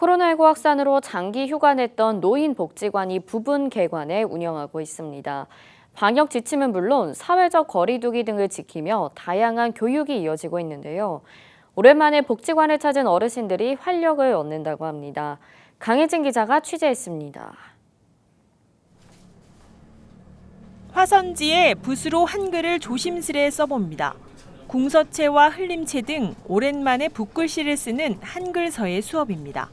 코로나19 확산으로 장기 휴가 냈던 노인 복지관이 부분 개관해 운영하고 있습니다. 방역 지침은 물론 사회적 거리두기 등을 지키며 다양한 교육이 이어지고 있는데요. 오랜만에 복지관을 찾은 어르신들이 활력을 얻는다고 합니다. 강혜진 기자가 취재했습니다. 화선지에 붓으로 한글을 조심스레 써봅니다. 궁서체와 흘림체 등 오랜만에 붓글씨를 쓰는 한글서의 수업입니다.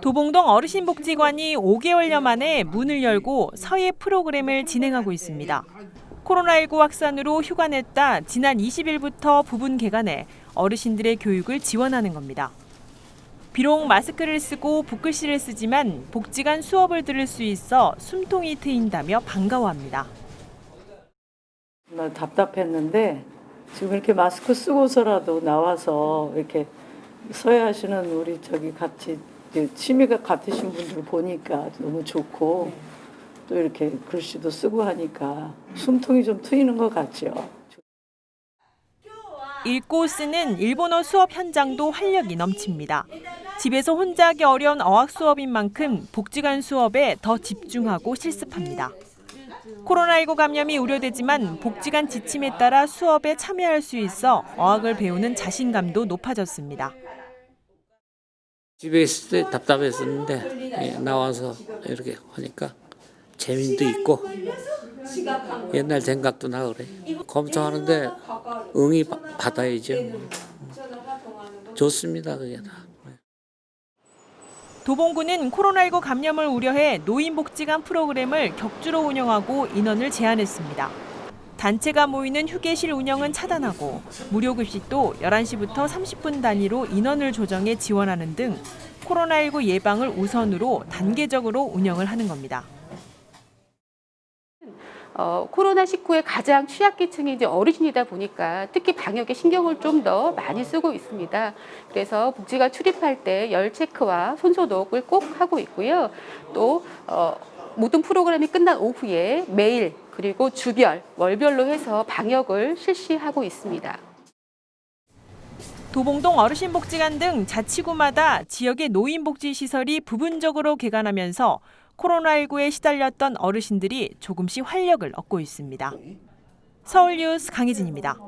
도봉동 어르신복지관이 5개월여 만에 문을 열고 서예 프로그램을 진행하고 있습니다. 코로나19 확산으로 휴가 냈다 지난 20일부터 부분 개관해 어르신들의 교육을 지원하는 겁니다. 비록 마스크를 쓰고 붓글씨를 쓰지만 복지관 수업을 들을 수 있어 숨통이 트인다며 반가워합니다. 정말 답답했는데 지금 이렇게 마스크 쓰고서라도 나와서 이렇게 서예하시는 우리 저기 같이 취미가 같으신 분들 보니까 너무 좋고 또 이렇게 글씨도 쓰고 하니까 숨통이 좀 트이는 것 같죠. 읽고 쓰는 일본어 수업 현장도 활력이 넘칩니다. 집에서 혼자 하기 어려운 어학 수업인 만큼 복지관 수업에 더 집중하고 실습합니다. 코로나19 감염이 우려되지만 복지관 지침에 따라 수업에 참여할 수 있어 어학을 배우는 자신감도 높아졌습니다. 집에 있을 때 답답했었는데 예, 나와서 이렇게 하니까 재미도 있고 옛날 생각도 나 그래. 검토하는데 응이 바- 받아야죠. 좋습니다 그게 다. 도봉구는 코로나19 감염을 우려해 노인복지관 프로그램을 격주로 운영하고 인원을 제한했습니다. 단체가 모이는 휴게실 운영은 차단하고 무료 급식도 11시부터 30분 단위로 인원을 조정해 지원하는 등 코로나19 예방을 우선으로 단계적으로 운영을 하는 겁니다. 어, 코로나19의 가장 취약계층이 이제 어르신이다 보니까 특히 방역에 신경을 좀 더 많이 쓰고 있습니다. 그래서 복지가 출입할 때 열 체크와 손 소독을 꼭 하고 있고요. 또 어, 모든 프로그램이 끝난 오후에 매일 그리고 주별, 월별로 해서 방역을 실시하고 있습니다. 도봉동 어르신복지관 등 자치구마다 지역의 노인복지시설이 부분적으로 개관하면서 코로나19에 시달렸던 어르신들이 조금씩 활력을 얻고 있습니다. 서울 뉴스 강혜진입니다.